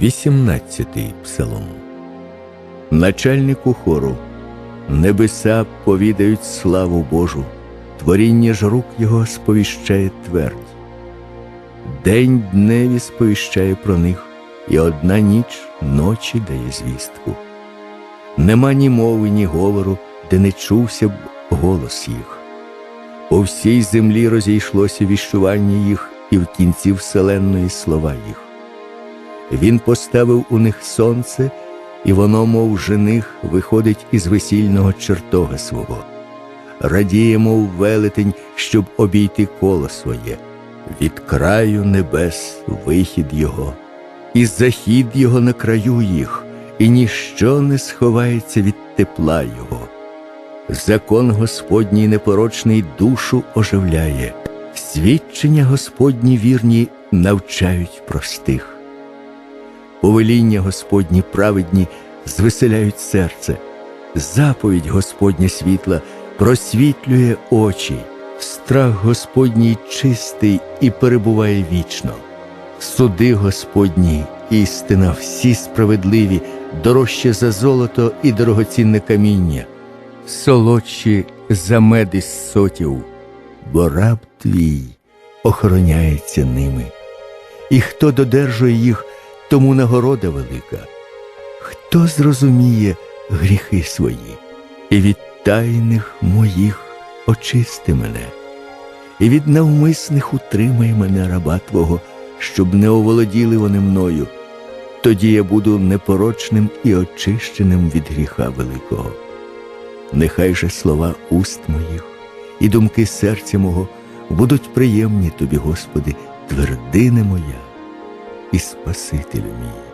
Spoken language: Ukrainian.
18 псалом. Начальнику хору. Небеса повідають славу Божу, творіння ж рук Його сповіщає твердь. День дневі сповіщає про них, і одна ніч ночі дає звістку. Нема ні мови, ні говору, де не чувся б голос їх. По всій землі розійшлося віщування їх і в кінці вселенної слова їх. Він поставив у них сонце, і воно, мов жених, виходить із весільного чертога свого. Радіє, мов велетень, щоб обійти коло своє, від краю небес вихід його, і захід його на краю їх, і ніщо не сховається від тепла його. Закон Господній непорочний душу оживляє, свідчення Господні вірні навчають простих. Повеління Господні праведні звеселяють серце, заповідь Господня світла просвітлює очі, страх Господній чистий і перебуває вічно. Суди Господні, істина, всі справедливі, дорожче за золото і дорогоцінне каміння, солодші за мед із сотів, бо раб твій охороняється ними. І хто додержує їх, тому нагорода велика. Хто зрозуміє гріхи свої, і від тайних моїх очисти мене, і від навмисних утримай мене раба Твого, щоб не оволоділи вони мною. Тоді я буду непорочним і очищеним від гріха великого. Нехай же слова уст моїх і думки серця мого будуть приємні тобі, Господи, твердине моя і Спасителю мій.